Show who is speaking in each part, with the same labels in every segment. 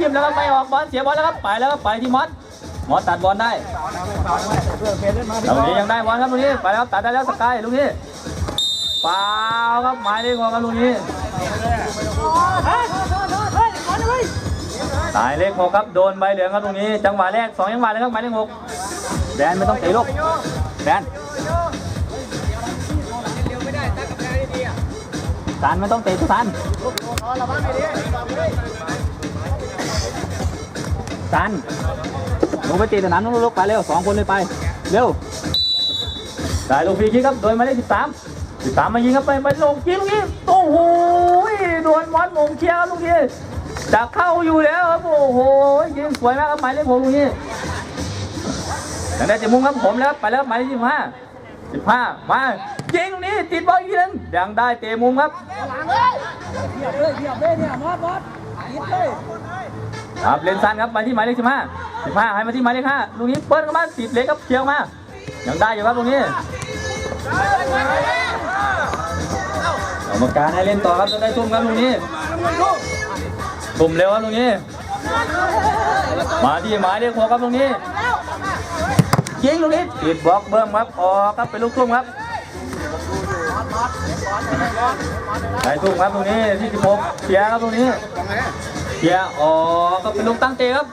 Speaker 1: จิ้มแล้วก็ไม่ออกบอลเสียบอลแล้วครับไปแล้วครับไปที่มอสมอสตัดบอลได้ตรงนี้ยังได้บอลครับตรงนี้ไปแล้วครับตัดได้แล้วสกายลูกนี้ฟาครับหมายเลขหกครับลูกนี้หมายเลขหกครับโดนใบเหลืองครับตรงนี้ จังหวะแรกสองจังหวะเลยครับหมายเลขหกแดนไม่ต้องเตะลูกแดนสันไม่ต้องเตะทุกสัน สันหนูไปตีสนามนู้นลูกไปเร็วสองคนเลยไป เร็วได้ลูกฟรีคิกครับ โดยหมายเลขสิบสามสิบสามมายิงครับไปไปลงยิงลูกนี้โอ้โหโดนมอสมงเคลียร์ลูกนี้จะเข้าอยู่แล้วครับโอ้โหยิงสวยมากครับหมายเลขหกลูกนี้ยังได้เจ็มุมครับผมแล้วไปแล้วหมายเลขสิบห้าสิบห้ามายิงลูกนี้ติดบอลอีกทีนึงยังได้เตะมุมครับ ครับเลนซันครับมาที่หมายเลขสิบห้าสิบห้าให้มาที่หมายเลขห้าลูกนี้เปิ้ลเข้ามาติดเล็กครับเชียงมายังได้อยู่ครับตรงนี้กรรมการให้เล่นต่อครับจะได้ทุ่มครับตรงนี้ทุ่มเร็วครับตรงนี้ มาที่หมายเลขหกครับตรงนี้ยิงลูกนี้ติดบล็อกเบิ้มครับออกครับเป็นลูกทุ่มครับ ได้ทุ่มครับตรงนี้ที่สิบหกเชียครับตรงนี้เกียอ๋อก็เป็นลูกตั้งเตะครับ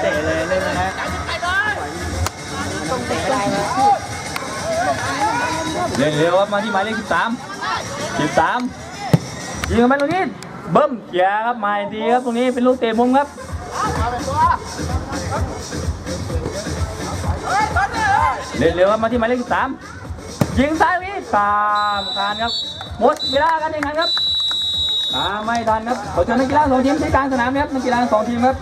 Speaker 1: เตะเลยเล่นนะฮะเล่นเร็วครับมาที่หมายเลขสิบสามสิบสามยิงเข้าไปตรงนี้เบิ้มเกียครับมาทีครับตรงนี้เป็นลูกเตะมุมครับเล่นเร็วครับมาที่หมายเลขสิบสาม ยิงซ้ายตรงนี้ตามกานครับหมดเวลากันเองครับมาไม่ทันครับขอเชิญนักกีฬาสองทีมที่กลางสนามครับนักกีฬาสองทีมครับ